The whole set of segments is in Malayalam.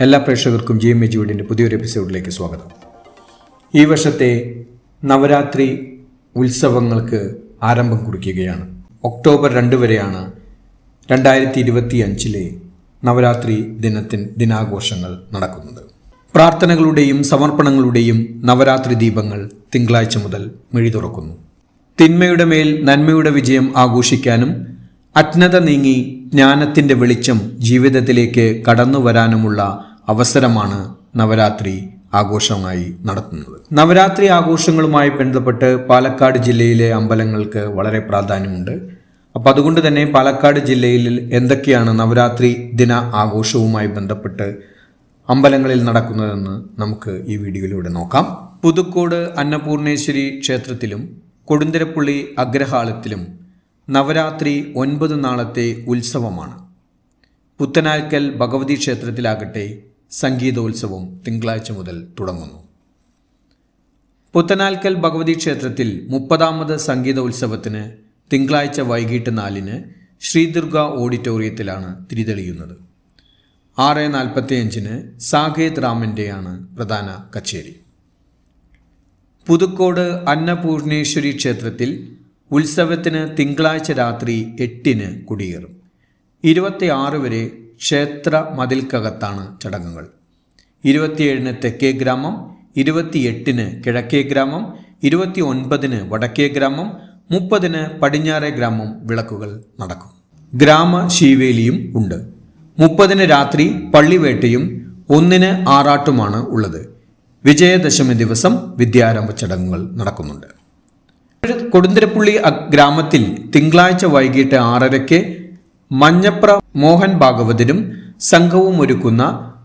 എല്ലാ പ്രേക്ഷകർക്കും ജി എം എ ജിയുടെ പുതിയൊരു എപ്പിസോഡിലേക്ക് സ്വാഗതം. ഈ വർഷത്തെ നവരാത്രി ഉത്സവങ്ങൾക്ക് ആരംഭം കുറിക്കുകയാണ്. ഒക്ടോബർ രണ്ട് വരെയാണ് രണ്ടായിരത്തി ഇരുപത്തി അഞ്ചിലെ നവരാത്രി ദിനത്തിൻ ദിനാഘോഷങ്ങൾ നടക്കുന്നത്. പ്രാർത്ഥനകളുടെയും സമർപ്പണങ്ങളുടെയും നവരാത്രി ദീപങ്ങൾ തിങ്കളാഴ്ച മുതൽ മിഴി തുറക്കുന്നു. തിന്മയുടെ മേൽ നന്മയുടെ വിജയം ആഘോഷിക്കാനും അജ്ഞത നീങ്ങി ജ്ഞാനത്തിന്റെ വെളിച്ചം ജീവിതത്തിലേക്ക് കടന്നു വരാനുമുള്ള അവസരമാണ് നവരാത്രി ആഘോഷമായി നടത്തുന്നത്. നവരാത്രി ആഘോഷങ്ങളുമായി ബന്ധപ്പെട്ട് പാലക്കാട് ജില്ലയിലെ അമ്പലങ്ങൾക്ക് വളരെ പ്രാധാന്യമുണ്ട്. അപ്പം അതുകൊണ്ട് തന്നെ പാലക്കാട് ജില്ലയിൽ എന്തൊക്കെയാണ് നവരാത്രി ദിന ആഘോഷവുമായി ബന്ധപ്പെട്ട് അമ്പലങ്ങളിൽ നടക്കുന്നതെന്ന് നമുക്ക് ഈ വീഡിയോയിലൂടെ നോക്കാം. പുതുക്കോട് അന്നപൂർണേശ്വരി ക്ഷേത്രത്തിലും കൊടുന്തിരപ്പള്ളി അഗ്രഹാളത്തിലും നവരാത്രി ഒൻപത് നാളത്തെ ഉത്സവമാണ്. പുത്തനാൽക്കൽ ഭഗവതി ക്ഷേത്രത്തിലാകട്ടെ സംഗീതോത്സവം തിങ്കളാഴ്ച മുതൽ തുടങ്ങുന്നു. പുത്തനാൽക്കൽ ഭഗവതി ക്ഷേത്രത്തിൽ മുപ്പതാമത് സംഗീതോത്സവത്തിന് തിങ്കളാഴ്ച വൈകിട്ട് നാലിന് ശ്രീദുർഗ ഓഡിറ്റോറിയത്തിലാണ് തിരിതെളിയുന്നത്. ആറ് നാൽപ്പത്തിയഞ്ചിന് സാകേത് രാമന്റെയാണ് പ്രധാന കച്ചേരി. പുതുക്കോട് അന്നപൂർണേശ്വരി ക്ഷേത്രത്തിൽ ഉത്സവത്തിന് തിങ്കളാഴ്ച രാത്രി എട്ടിന് കുടിയേറും. ഇരുപത്തിയാറ് വരെ ക്ഷേത്ര മതിൽക്കകത്താണ് ചടങ്ങുകൾ. ഇരുപത്തിയേഴിന് തെക്കേ ഗ്രാമം ഇരുപത്തിയെട്ടിന് കിഴക്കേ ഗ്രാമം ഇരുപത്തി ഒൻപതിന് വടക്കേ ഗ്രാമം മുപ്പതിന് പടിഞ്ഞാറേ ഗ്രാമം വിളക്കുകൾ നടക്കും. ഗ്രാമ ശീവേലിയും ഉണ്ട്. മുപ്പതിന് രാത്രി പള്ളിവേട്ടയും ഒന്നിന് ആറാട്ടുമാണ് ഉള്ളത്. വിജയദശമി ദിവസം വിദ്യാരംഭ ചടങ്ങുകൾ നടക്കുന്നുണ്ട്. കൊടുന്തിരപ്പള്ളി ഗ്രാമത്തിൽ തിങ്കളാഴ്ച വൈകിട്ട് ആറരയ്ക്ക് മഞ്ഞപ്ര മോഹൻ ഭാഗവതരും സംഘവും ഒരുക്കുന്ന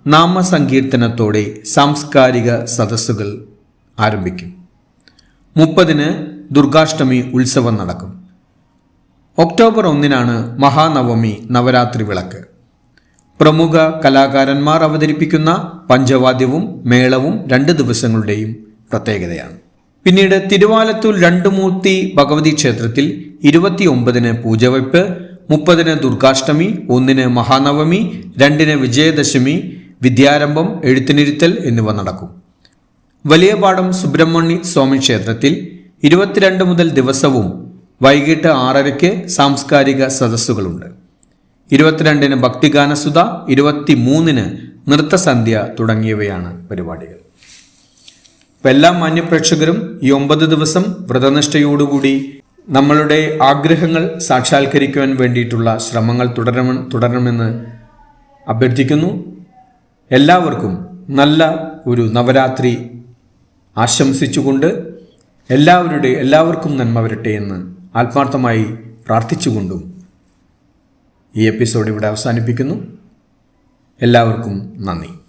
നാമസങ്കീർത്തനത്തോടെ സാംസ്കാരിക സദസ്സുകൾ ആരംഭിക്കും. മുപ്പതിന് ദുർഗാഷ്ടമി ഉത്സവം നടക്കും. ഒക്ടോബർ ഒന്നിനാണ് മഹാനവമി നവരാത്രി വിളക്ക്. പ്രമുഖ കലാകാരന്മാർ അവതരിപ്പിക്കുന്ന പഞ്ചവാദ്യവും മേളവും രണ്ട് ദിവസങ്ങളുടെയും പ്രത്യേകതയാണ്. പിന്നീട് തിരുവാലത്തൂർ രണ്ടുമൂർത്തി ഭഗവതി ക്ഷേത്രത്തിൽ ഇരുപത്തിയൊമ്പതിന് പൂജവയ്പ് മുപ്പതിന് ദുർഗാഷ്ടമി ഒന്നിന് മഹാനവമി രണ്ടിന് വിജയദശമി വിദ്യാരംഭം എഴുത്തിനിരുത്തൽ എന്നിവ നടക്കും. വലിയപാടം സുബ്രഹ്മണ്യ സ്വാമി ക്ഷേത്രത്തിൽ ഇരുപത്തിരണ്ട് മുതൽ ദിവസവും വൈകിട്ട് ആറരയ്ക്ക് സാംസ്കാരിക സദസ്സുകളുണ്ട്. ഇരുപത്തിരണ്ടിന് ഭക്തിഗാനസുധ ഇരുപത്തിമൂന്നിന് നൃത്തസന്ധ്യ തുടങ്ങിയവയാണ് പരിപാടികൾ. എല്ലാ മാന്യപ്രേക്ഷകരും ഈ ഒമ്പത് ദിവസം വ്രതനിഷ്ഠയോടുകൂടി നമ്മളുടെ ആഗ്രഹങ്ങൾ സാക്ഷാത്കരിക്കുവാൻ വേണ്ടിയിട്ടുള്ള ശ്രമങ്ങൾ തുടരണം തുടരണമെന്ന് അഭ്യർത്ഥിക്കുന്നു. എല്ലാവർക്കും നല്ല ഒരു നവരാത്രി ആശംസിച്ചുകൊണ്ട് എല്ലാവരുടെ എല്ലാവർക്കും നന്മ വരട്ടെ എന്ന് ആത്മാർത്ഥമായി പ്രാർത്ഥിച്ചുകൊണ്ടും ഈ എപ്പിസോഡ് ഇവിടെ അവസാനിപ്പിക്കുന്നു. എല്ലാവർക്കും നന്ദി.